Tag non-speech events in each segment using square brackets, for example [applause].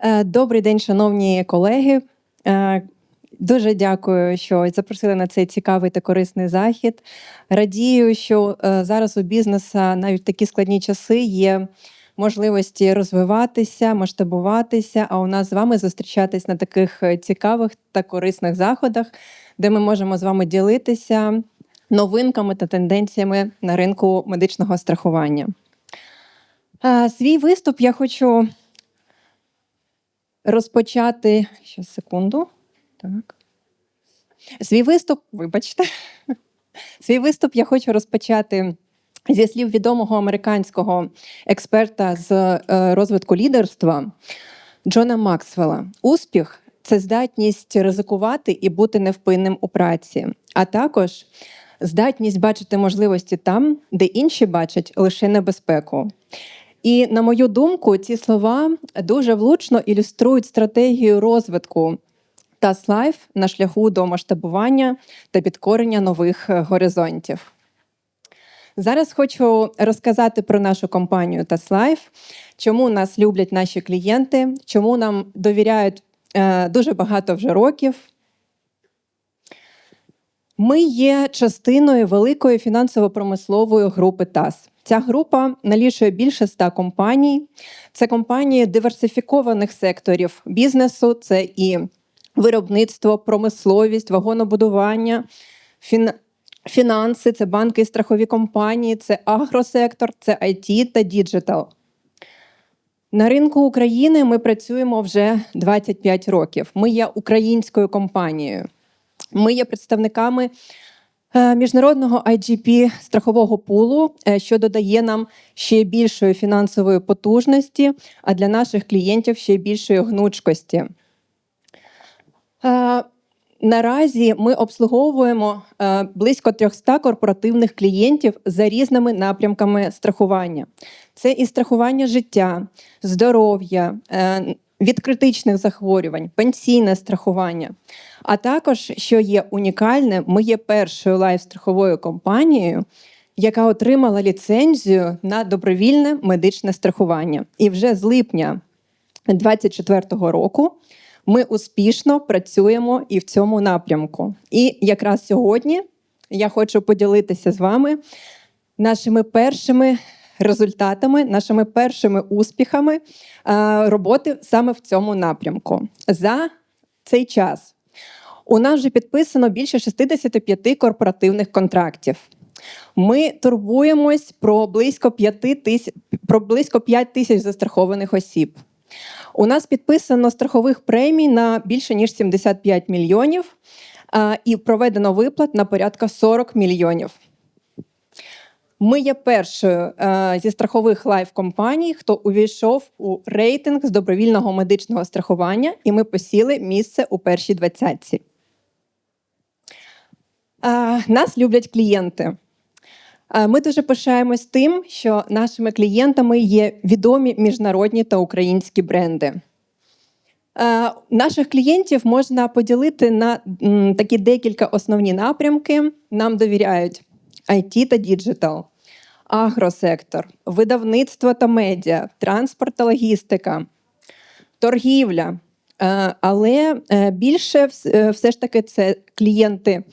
Е, Добрий день, шановні колеги. Е, Дуже дякую, що запросили на цей цікавий та корисний захід. Радію, що е, зараз у бізнесу навіть в такі складні часи є можливості розвиватися, масштабуватися. А у нас з вами зустрічатись на таких цікавих та корисних заходах, де ми можемо з вами ділитися новинками та тенденціями на ринку медичного страхування. Свій виступ я хочу розпочати. Ще секунду. Так. Свій виступ, вибачте. Свій виступ я хочу розпочати зі слів відомого американського експерта з е, розвитку лідерства Джона Максвелла. Успіх це здатність ризикувати і бути невпинним у праці, а також здатність бачити можливості там, де інші бачать лише небезпеку. І на мою думку, ці слова дуже влучно ілюструють стратегію розвитку TAS Life на шляху до масштабування та підкорення нових горизонтів. Зараз хочу розказати про нашу компанію Life, чому нас люблять наші клієнти, чому нам довіряють е, дуже багато вже років. Ми є частиною великої фінансово-промислової групи ТАС. Ця група налічує більше ста компаній. Це компанії диверсифікованих секторів бізнесу, це і виробництво, промисловість, вагонобудування, фін... фінанси, це банки і страхові компанії, це агросектор, це IT та діджитал. На ринку України ми працюємо вже 25 років. Ми є українською компанією. Ми є представниками міжнародного IGP страхового пулу, е, що додає нам ще більшої фінансової потужності, а для наших клієнтів ще більшої гнучкості. Е, Наразі ми обслуговуємо е, близько 300 корпоративних клієнтів за різними напрямками страхування. Це і страхування життя, здоров'я, е, від критичних захворювань, пенсійне страхування. А також, що є унікальне, ми є першою лайф-страховою компанією, яка отримала ліцензію на добровільне медичне страхування. І вже з липня 2024 року ми успішно працюємо і в цьому напрямку. І якраз сьогодні я хочу поділитися з вами нашими першими результатами, нашими першими успіхами е, роботи саме в цьому напрямку. За цей час у нас вже підписано більше 65 корпоративних контрактів. Ми турбуємось про близько 5 тисяч про близько 5 тисяч застрахованих осіб. У нас підписано страхових премій на більше ніж 75 мільйонів а, і проведено виплат на порядка 40 мільйонів. Ми є першою а, зі страхових лайф-компаній, хто увійшов у рейтинг з добровільного медичного страхування, і ми посіли місце у першій двадцятці. А, Нас люблять клієнти. А, Ми дуже пишаємось тим, що нашими клієнтами є відомі міжнародні та українські бренди. Е, Наших клієнтів можна поділити на м, такі декілька основні напрямки. Нам довіряють IT та діджитал, агросектор, видавництво та медіа, транспорт та логістика, торгівля. Е, Але е, більше е, все ж таки це клієнти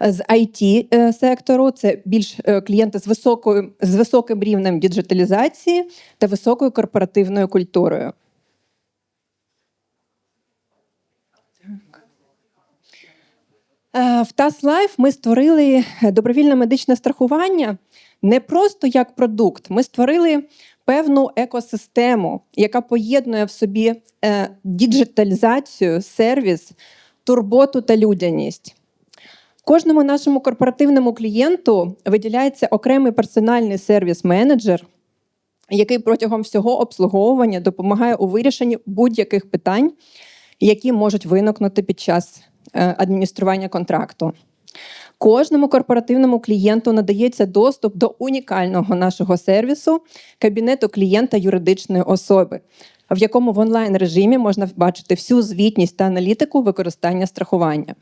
з it сектору, це більш клієнти з високою з високим рівнем діджиталізації та високою корпоративною культурою. В TAS Life ми створили добровільне медичне страхування не просто як продукт. Ми створили певну екосистему, яка поєднує в собі е, діджиталізацію, сервіс, турботу та людяність. Кожному нашому корпоративному клієнту виділяється окремий персональний сервіс-менеджер, який протягом всього обслуговування допомагає у вирішенні будь-яких питань, які можуть виникнути під час е, адміністрування контракту. Кожному корпоративному клієнту надається доступ до унікального нашого сервісу кабінету клієнта юридичної особи, в якому в онлайн режимі можна бачити всю звітність та аналітику використання страхування.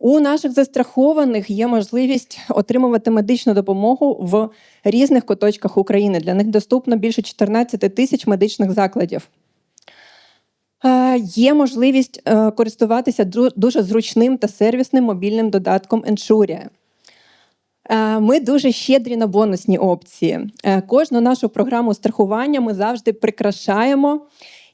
У наших застрахованих є можливість отримувати медичну допомогу в різних куточках України. Для них доступно більше 14 тисяч медичних закладів. Е, Є можливість е, користуватися дуже зручним та сервісним мобільним додатком Ensuria. Е, Ми дуже щедрі на бонусні опції. Кожну нашу програму страхування ми завжди прикрашаємо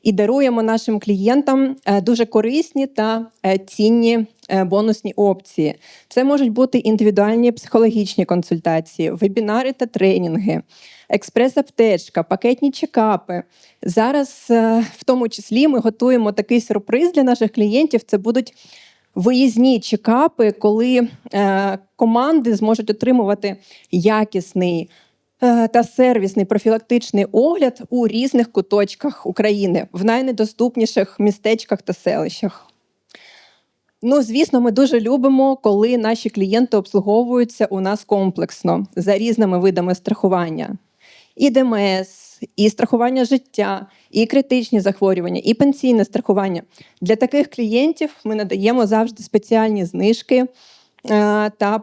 і даруємо нашим клієнтам е, дуже корисні та е, цінні е, бонусні опції. Це можуть бути індивідуальні психологічні консультації, вебінари та тренінги, експрес-аптечка, пакетні чекапи. Зараз, в тому числі, ми готуємо такий сюрприз для наших клієнтів. Це будуть виїзні чекапи, коли е, команди зможуть отримувати якісний та сервісний профілактичний огляд у різних куточках України, в найнедоступніших містечках та селищах. Ну, звісно, ми дуже любимо, коли наші клієнти обслуговуються у нас комплексно за різними видами страхування. І ДМС, і страхування життя, і критичні захворювання, і пенсійне страхування. Для таких клієнтів ми надаємо завжди спеціальні знижки е, та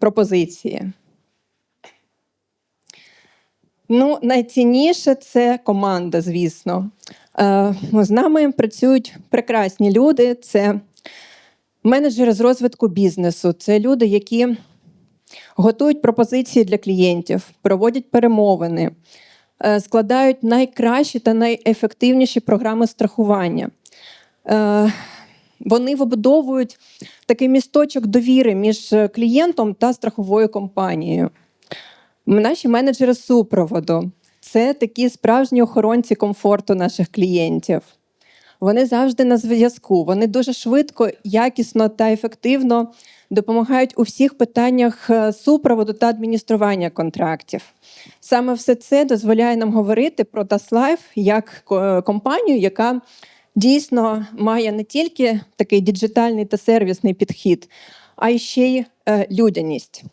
пропозиції. Ну, найцінніше це команда, звісно. Е, з нами працюють прекрасні люди. Це менеджери з розвитку бізнесу, це люди, які готують пропозиції для клієнтів, проводять перемовини, е, складають найкращі та найефективніші програми страхування. Е, Вони вибудовують такий місточок довіри між клієнтом та страховою компанією. Наші менеджери супроводу це такі справжні охоронці комфорту наших клієнтів. Вони завжди на зв'язку. Вони дуже швидко, якісно та ефективно допомагають у всіх питаннях е, супроводу та адміністрування контрактів. Саме все це дозволяє нам говорити про TasLife як компанію, яка дійсно має не тільки такий діджитальний та сервісний підхід, а й ще й е, людяність.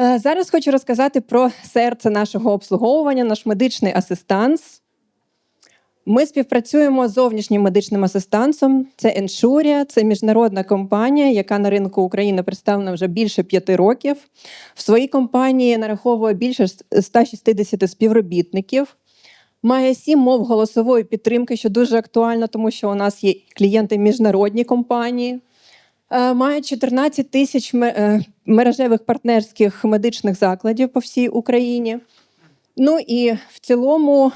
Е, Зараз хочу розказати про серце нашого обслуговування, наш медичний асистанс. Ми співпрацюємо з зовнішнім медичним асистансом. Це Ensuria, це міжнародна компанія, яка на ринку України представлена вже більше п'яти років. В своїй компанії нараховує більше 160 співробітників. Має сім мов голосової підтримки, що дуже актуально, тому що у нас є клієнти міжнародні компанії. Е, Має 14 тисяч е, мережевих партнерських медичних закладів по всій Україні. Ну і в цілому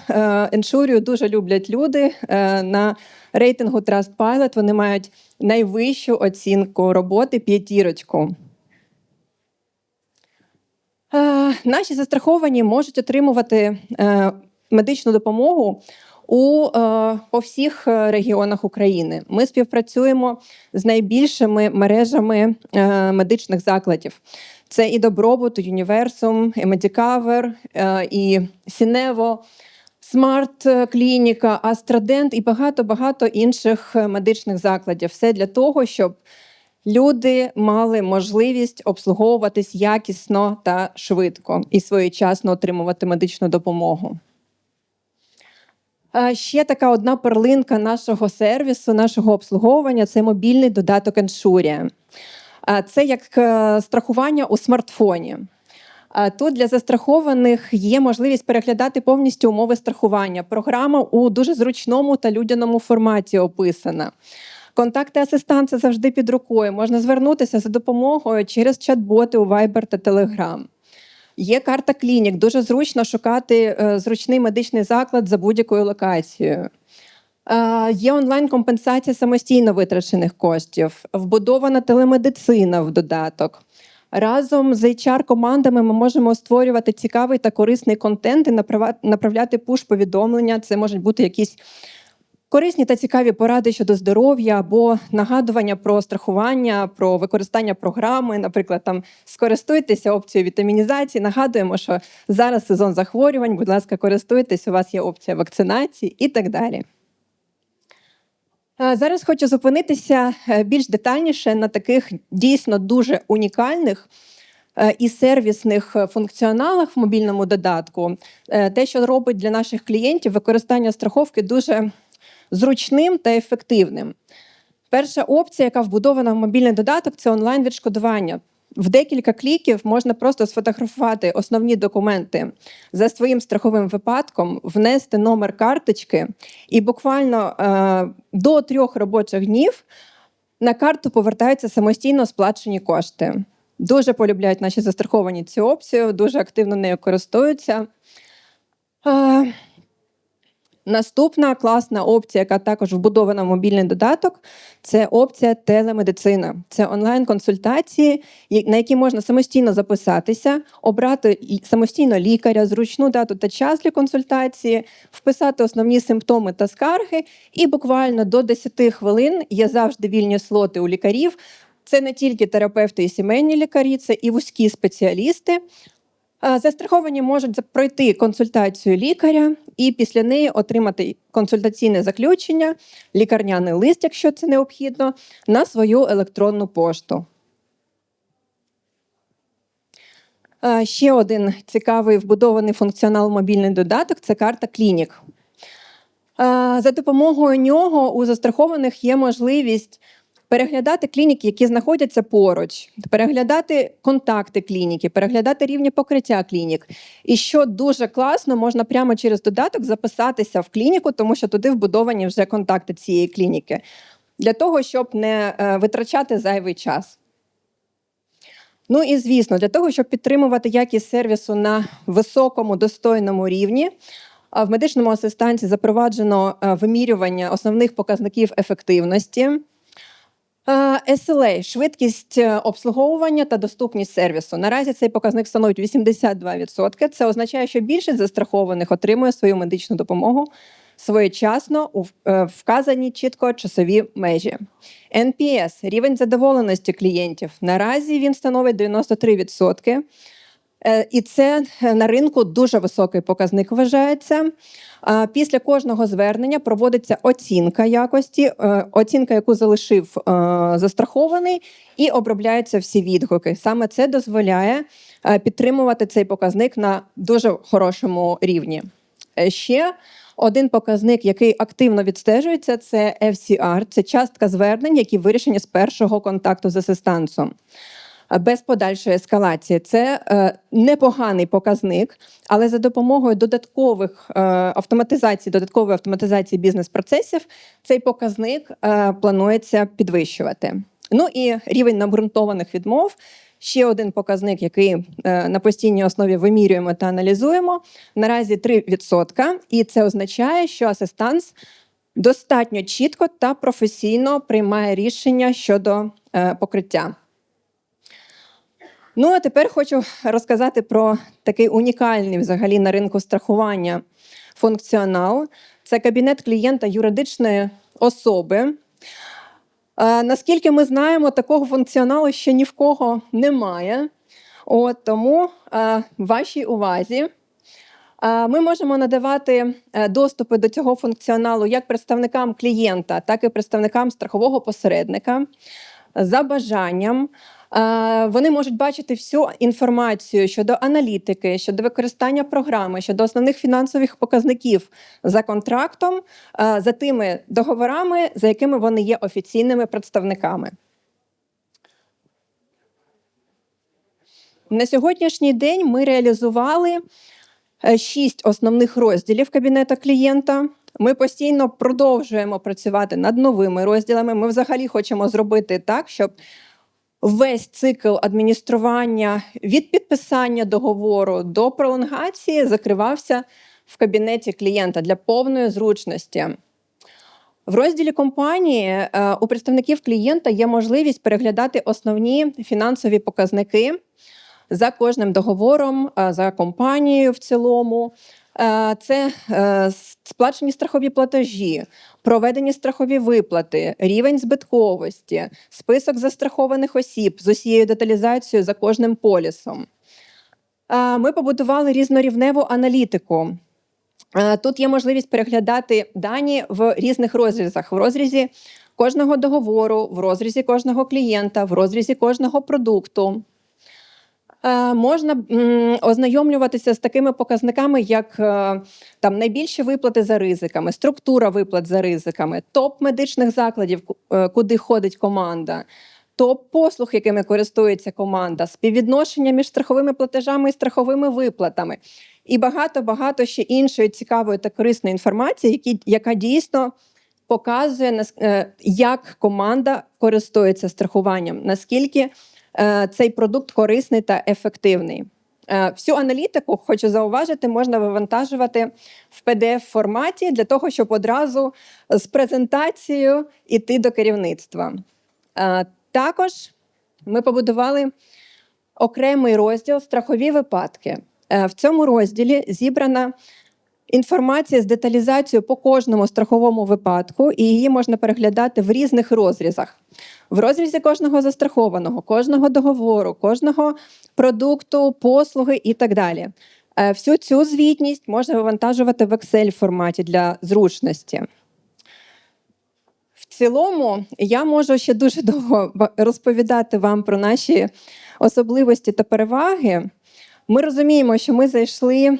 Еншурію дуже люблять люди. Е, На рейтингу Trustpilot вони мають найвищу оцінку роботи п'ятірочку. Е, Наші застраховані можуть отримувати е, медичну допомогу у е, по всіх е, регіонах України. Ми співпрацюємо з найбільшими мережами е, медичних закладів. Це і Добробут, і Юніверсум, і Медікавер, і Сінево, Смарт Клініка, Астрадент і багато багато інших медичних закладів. Все для того, щоб люди мали можливість обслуговуватись якісно та швидко і своєчасно отримувати медичну допомогу. Ще така одна перлинка нашого сервісу, нашого обслуговування це мобільний додаток Ensuria. Е, Це як е, страхування у смартфоні. Тут для застрахованих є можливість переглядати повністю умови страхування. Програма у дуже зручному та людяному форматі описана. Контакти асистанта завжди під рукою. Можна звернутися за допомогою через чат-боти у Viber та Telegram. Є карта клінік. Дуже зручно шукати е, зручний медичний заклад за будь-якою локацією. Е, Є онлайн-компенсація самостійно витрачених коштів, вбудована телемедицина в додаток. Разом з HR-командами ми можемо створювати цікавий та корисний контент і направляти пуш-повідомлення. Це можуть бути якісь корисні та цікаві поради щодо здоров'я або нагадування про страхування, про використання програми. Наприклад, там скористуйтеся опцією вітамінізації. Нагадуємо, що зараз сезон захворювань. Будь ласка, користуйтесь, у вас є опція вакцинації і так далі. Зараз хочу зупинитися е, більш детальніше на таких дійсно дуже унікальних е, і сервісних е, функціоналах в мобільному додатку. Те, що робить для наших клієнтів використання страховки дуже зручним та ефективним. Перша опція, яка вбудована в мобільний додаток, це онлайн-відшкодування. В декілька кліків можна просто сфотографувати основні документи за своїм страховим випадком, внести номер карточки, і буквально е, до трьох робочих днів на карту повертаються самостійно сплачені кошти. Дуже полюбляють наші застраховані цю опцію, дуже активно нею користуються. Е, Наступна класна опція, яка також вбудована в мобільний додаток, це опція телемедицина. Це онлайн-консультації, на які можна самостійно записатися, обрати самостійно лікаря, зручну дату та час для консультації, вписати основні симптоми та скарги, і буквально до 10 хвилин є завжди вільні слоти у лікарів. Це не тільки терапевти і сімейні лікарі, це і вузькі спеціалісти. Е, Застраховані можуть пройти консультацію лікаря і після неї отримати консультаційне заключення, лікарняний лист, якщо це необхідно, на свою електронну пошту. Е, Ще один цікавий вбудований функціонал мобільний додаток це карта клінік. Е, За допомогою нього у застрахованих є можливість переглядати клініки, які знаходяться поруч, переглядати контакти клініки, переглядати рівні покриття клінік. І що дуже класно, можна прямо через додаток записатися в клініку, тому що туди вбудовані вже контакти цієї клініки, для того, щоб не е, витрачати зайвий час. Ну і звісно, для того, щоб підтримувати якість сервісу на високому достойному рівні, в медичному асистенті запроваджено е, вимірювання основних показників ефективності. Е, SLA – швидкість е, обслуговування та доступність сервісу. Наразі цей показник становить 82%. Це означає, що більшість застрахованих отримує свою медичну допомогу своєчасно у е, вказані чітко часові межі. NPS – рівень задоволеності клієнтів. Наразі він становить 93%. Е, І це е, на ринку дуже високий показник вважається. Після кожного звернення проводиться оцінка якості, е, оцінка, яку залишив застрахований, і обробляються всі відгуки. Саме це дозволяє підтримувати цей показник на дуже хорошому рівні. Ще один показник, який активно відстежується, це FCR, це частка звернень, які вирішені з першого контакту з асистансом без подальшої ескалації. Це е, непоганий показник, але за допомогою додаткових е, автоматизацій, додаткової автоматизації бізнес-процесів цей показник е, планується підвищувати. Ну і рівень обґрунтованих відмов. Ще один показник, який е, на постійній основі вимірюємо та аналізуємо. Наразі 3%, і це означає, що асистанс достатньо чітко та професійно приймає рішення щодо е, покриття. Ну, а тепер хочу розказати про такий унікальний взагалі на ринку страхування функціонал. Це кабінет клієнта юридичної особи. Наскільки ми знаємо, такого функціоналу ще ні в кого немає. От, тому е, вашій увазі ми можемо надавати е, доступи до цього функціоналу як представникам клієнта, так і представникам страхового посередника за бажанням. Е, Вони можуть бачити всю інформацію щодо аналітики, щодо використання програми, щодо основних фінансових показників за контрактом, е, за тими договорами, за якими вони є офіційними представниками. На сьогоднішній день ми реалізували е, шість основних розділів кабінета клієнта. Ми постійно продовжуємо працювати над новими розділами. Ми взагалі хочемо зробити так, щоб весь цикл адміністрування від підписання договору до пролонгації закривався в кабінеті клієнта для повної зручності. В розділі компанії е, у представників клієнта є можливість переглядати основні фінансові показники за кожним договором, е, за компанією в цілому. Е, Це е, сплачені страхові платежі, проведені страхові виплати, рівень збитковості, список застрахованих осіб з усією деталізацією за кожним полісом. Е, Ми побудували різнорівневу аналітику. Тут є можливість переглядати дані в різних розрізах: в розрізі кожного договору, в розрізі кожного клієнта, в розрізі кожного продукту. Е, Можна ознайомлюватися з такими показниками, як е, там найбільші виплати за ризиками, структура виплат за ризиками, топ медичних закладів, е, куди ходить команда, топ послуг, якими користується команда, співвідношення між страховими платежами і страховими виплатами, і багато багато ще іншої цікавої та корисної інформації, які, яка дійсно показує як команда користується страхуванням, наскільки цей продукт корисний та ефективний. Е, Всю аналітику, хочу зауважити, можна вивантажувати в pdf форматі для того, щоб одразу з презентацією йти до керівництва. Е, Також ми побудували окремий розділ страхові випадки. Е, В цьому розділі зібрана інформація з деталізацією по кожному страховому випадку, і її можна переглядати в різних розрізах. В розрізі кожного застрахованого, кожного договору, кожного продукту, послуги і так далі. Е, Всю цю звітність можна вивантажувати в Excel форматі для зручності. В цілому я можу ще дуже довго розповідати вам про наші особливості та переваги. Ми розуміємо, що ми зайшли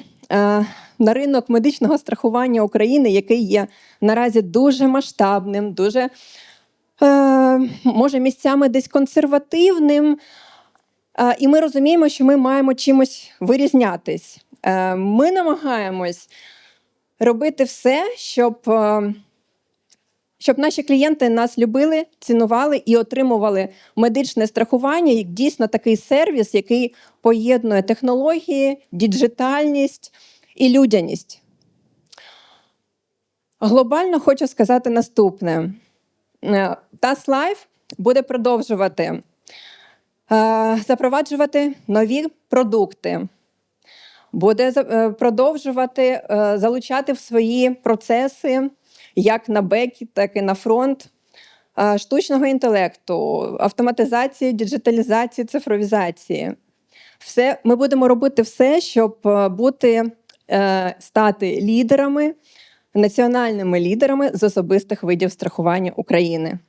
на ринок медичного страхування України, який є наразі дуже масштабним, дуже е, може місцями десь консервативним. Е, і ми розуміємо, що ми маємо чимось вирізнятись. Е, ми намагаємось робити все, щоб. Е, щоб наші клієнти нас любили, цінували і отримували медичне страхування як дійсно такий сервіс, який поєднує технології, діджитальність і людяність. Глобально хочу сказати наступне: Е, TAS Life буде продовжувати е, запроваджувати нові продукти, буде е, продовжувати е, залучати в свої процеси як на бекі, так і на фронт штучного інтелекту, автоматизації, діджиталізації, цифровізації. Все, ми будемо робити все, щоб е, бути, е, стати лідерами, національними лідерами з особистих видів страхування України.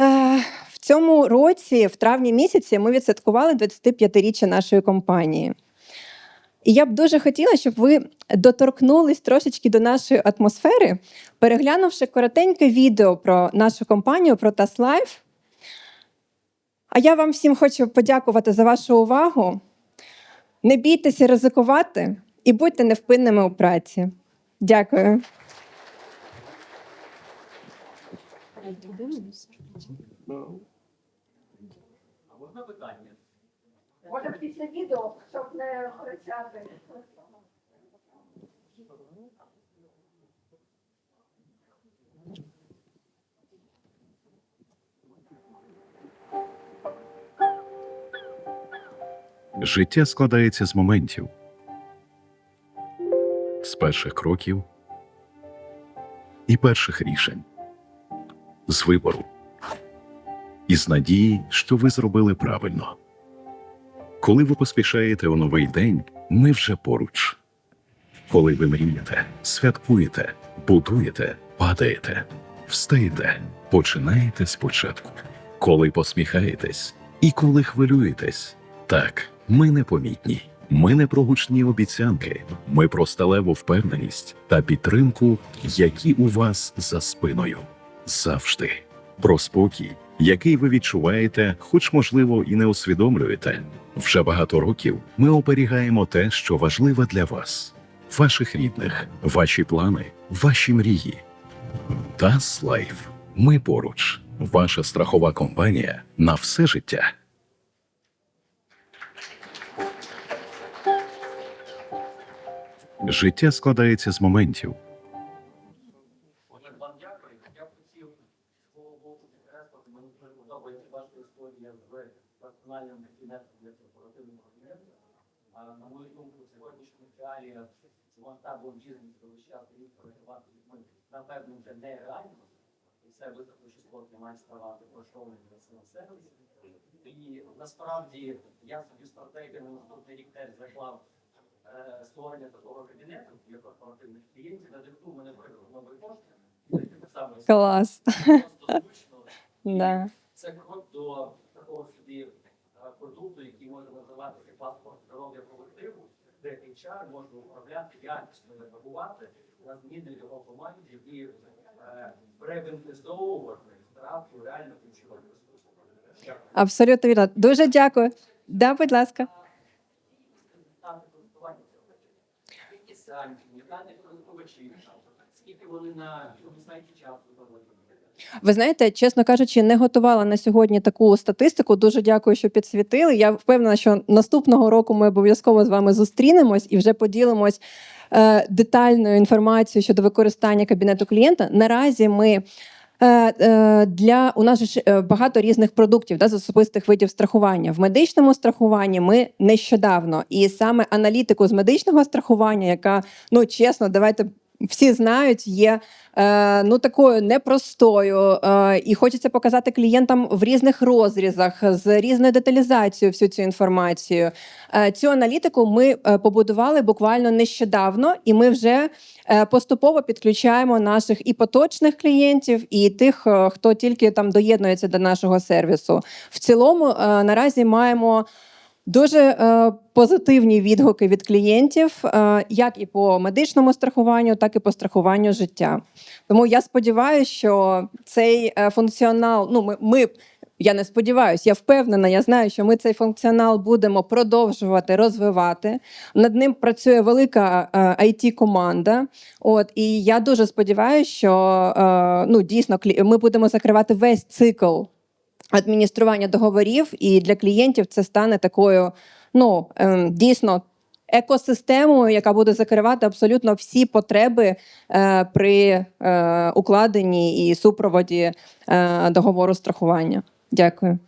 Е, В цьому році, в травні місяці, ми відсвяткували 25-річчя нашої компанії. І я б дуже хотіла, щоб ви доторкнулись трошечки до нашої атмосфери, переглянувши коротеньке відео про нашу компанію, про TAS Life. А я вам всім хочу подякувати за вашу увагу. Не бійтеся ризикувати і будьте невпинними у праці. Дякую. А можна питання? Може після відео, щоб не кричати. Життя складається з моментів, з перших кроків і перших рішень, з вибору, і з надії, що ви зробили правильно. Коли ви поспішаєте у новий день, ми вже поруч. Коли ви мрієте, святкуєте, будуєте, падаєте, встаєте, починаєте спочатку. Коли посміхаєтесь і коли хвилюєтесь, так, ми непомітні. Ми не про гучні обіцянки, ми про сталеву впевненість та підтримку, які у вас за спиною. Завжди про спокій, який ви відчуваєте, хоч можливо і не усвідомлюєте. Вже багато років ми оберігаємо те, що важливе для вас, ваших рідних, ваші плани, ваші мрії. TAS Life. Ми поруч. Ваша страхова компанія на все життя. Життя складається з моментів, Отже, вам дякую. Я б хотів з свого боку підкреслити, мені дуже подобається ваша історія з персональним кабінетом для корпоративного кабінету. А на мою думку, в сьогоднішніх реаліях з масштабом бізнесу вивчати рік працювати з людьми, напевно, вже нереально. Це високо числотні має ставати для цього сервісу. І насправді я собі стратегію на наступний рік теж заклав е, створення такого кабінету для корпоративних клієнтів, на дикту мене прийшов новий. Так само Клас. [laughs] просто зручно. Да. Це крок до такого собі е, продукту, який може називатися паспорт здоров'я колективу, де HR може управляти якісно реагувати на зміни в його команді і Абсолютно вірно. Дуже дякую. Да, будь ласка. Ви знаєте, чесно кажучи, не готувала на сьогодні таку статистику. Дуже дякую, що підсвітили. Я впевнена, що наступного року ми обов'язково з вами зустрінемось і вже поділимось детальною інформацією щодо використання кабінету клієнта. Наразі ми. е, е, Для у нас ж е, багато різних продуктів да, з особистих видів страхування. В медичному страхуванні ми нещодавно, і саме аналітику з медичного страхування, яка ну чесно, давайте всі знають, є е, ну такою непростою, е, і хочеться показати клієнтам в різних розрізах з різною деталізацією всю цю інформацію. Е, цю аналітику ми побудували буквально нещодавно, і ми вже поступово підключаємо наших і поточних клієнтів, і тих, хто тільки там доєднується до нашого сервісу. В цілому наразі маємо. Дуже е, позитивні відгуки від клієнтів, е, як і по медичному страхуванню, так і по страхуванню життя. Тому я сподіваюся, що цей е, функціонал, ну ми, ми я не сподіваюся, я впевнена, я знаю, що ми цей функціонал будемо продовжувати розвивати. Над ним працює велика it команда От і я дуже сподіваюся, що е, ну дійсно ми будемо закривати весь цикл адміністрування договорів, і для клієнтів це стане такою, ну ем, дійсно. Екосистемою, яка буде закривати абсолютно всі потреби е, при е, укладенні і супроводі е, договору страхування. Дякую.